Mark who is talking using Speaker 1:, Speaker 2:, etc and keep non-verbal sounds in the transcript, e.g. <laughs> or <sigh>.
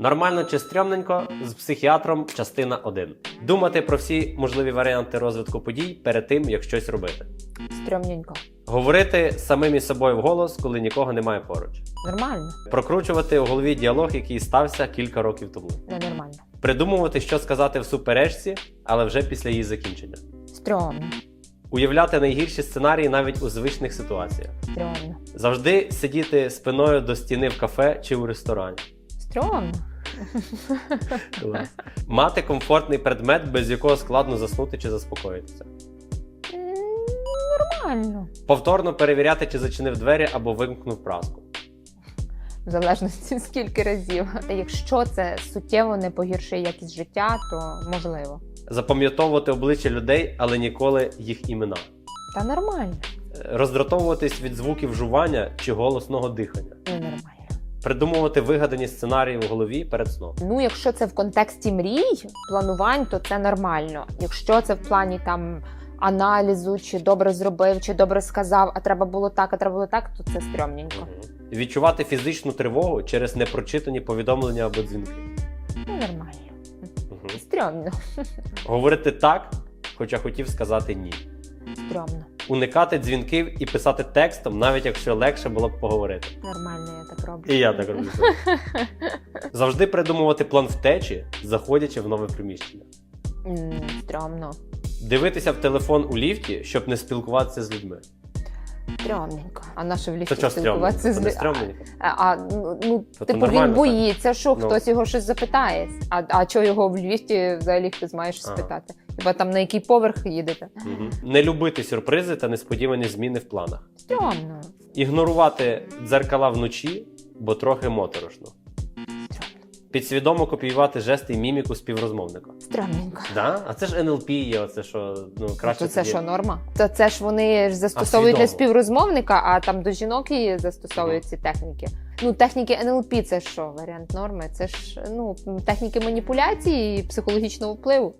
Speaker 1: Нормально чи стрьомненько з психіатром, частина 1. Думати про всі можливі варіанти розвитку подій перед тим, як щось робити.
Speaker 2: Стрьомненько.
Speaker 1: Говорити самим із собою вголос, коли нікого немає поруч.
Speaker 2: Нормально.
Speaker 1: Прокручувати у голові діалог, який стався кілька років тому.
Speaker 2: Ненормально.
Speaker 1: Придумувати, що сказати в суперечці, але вже після її закінчення.
Speaker 2: Стрьомно.
Speaker 1: Уявляти найгірші сценарії навіть у звичних ситуаціях.
Speaker 2: Стрьомно.
Speaker 1: Завжди сидіти спиною до стіни в кафе чи у ресторані.
Speaker 2: Стрьомно.
Speaker 1: Клас. Мати комфортний предмет, без якого складно заснути чи заспокоїтися.
Speaker 2: Нормально.
Speaker 1: Повторно перевіряти, чи зачинив двері або вимкнув праску.
Speaker 2: В залежності скільки разів. Якщо це суттєво не погіршує якість життя, то можливо.
Speaker 1: Запам'ятовувати обличчя людей, але ніколи їх імена.
Speaker 2: Та нормально.
Speaker 1: Роздратовуватись від звуків жування чи голосного дихання.
Speaker 2: Ненормально.
Speaker 1: Придумувати вигадані сценарії в голові перед сном.
Speaker 2: Ну, якщо це в контексті мрій, планувань, то це нормально. Якщо це в плані там аналізу, чи добре зробив, чи добре сказав, а треба було так, а треба було так, то це стрьомненько.
Speaker 1: Відчувати фізичну тривогу через непрочитані повідомлення або дзвінки.
Speaker 2: Ну, нормально.
Speaker 1: Мгм.
Speaker 2: Стрьомно. <laughs>
Speaker 1: Говорити так, хоча хотів сказати ні.
Speaker 2: Стрьомно.
Speaker 1: Уникати дзвінків і писати текстом, навіть якщо легше було б поговорити.
Speaker 2: Нормально, я так роблю.
Speaker 1: І я так роблю. <laughs> Завжди придумувати план втечі, заходячи в нове приміщення.
Speaker 2: М, Стрьомно.
Speaker 1: Дивитися в телефон у ліфті, щоб не спілкуватися з людьми.
Speaker 2: Стрьомненько. А на що в ліфті
Speaker 1: стрьомно?
Speaker 2: спілкуватися з
Speaker 1: не
Speaker 2: лю-
Speaker 1: стрьомненько.
Speaker 2: А, а ну, ну
Speaker 1: Та то
Speaker 2: типу
Speaker 1: нормально
Speaker 2: він
Speaker 1: так.
Speaker 2: боїться, що
Speaker 1: Ну.
Speaker 2: хтось його щось запитає. А, а чого його в ліфті взагалі хтось має щось
Speaker 1: Ага.
Speaker 2: спитати? Хіба там на який поверх їдете?
Speaker 1: Мгм. Не любити сюрпризи та несподівані зміни в планах.
Speaker 2: Стрьомно.
Speaker 1: Ігнорувати дзеркала вночі, бо трохи моторошно. Підсвідомо копіювати жести і міміку співрозмовника.
Speaker 2: Стрьомненько.
Speaker 1: Да? А це ж НЛП є, оце що ну краще.
Speaker 2: То це
Speaker 1: тоді-
Speaker 2: що норма? То це ж вони ж застосовують для
Speaker 1: свідомо?
Speaker 2: співрозмовника, а там до жінок і застосовують ці техніки. Ну, техніки НЛП це що? Варіант норми? Це ж ну техніки маніпуляції і психологічного впливу.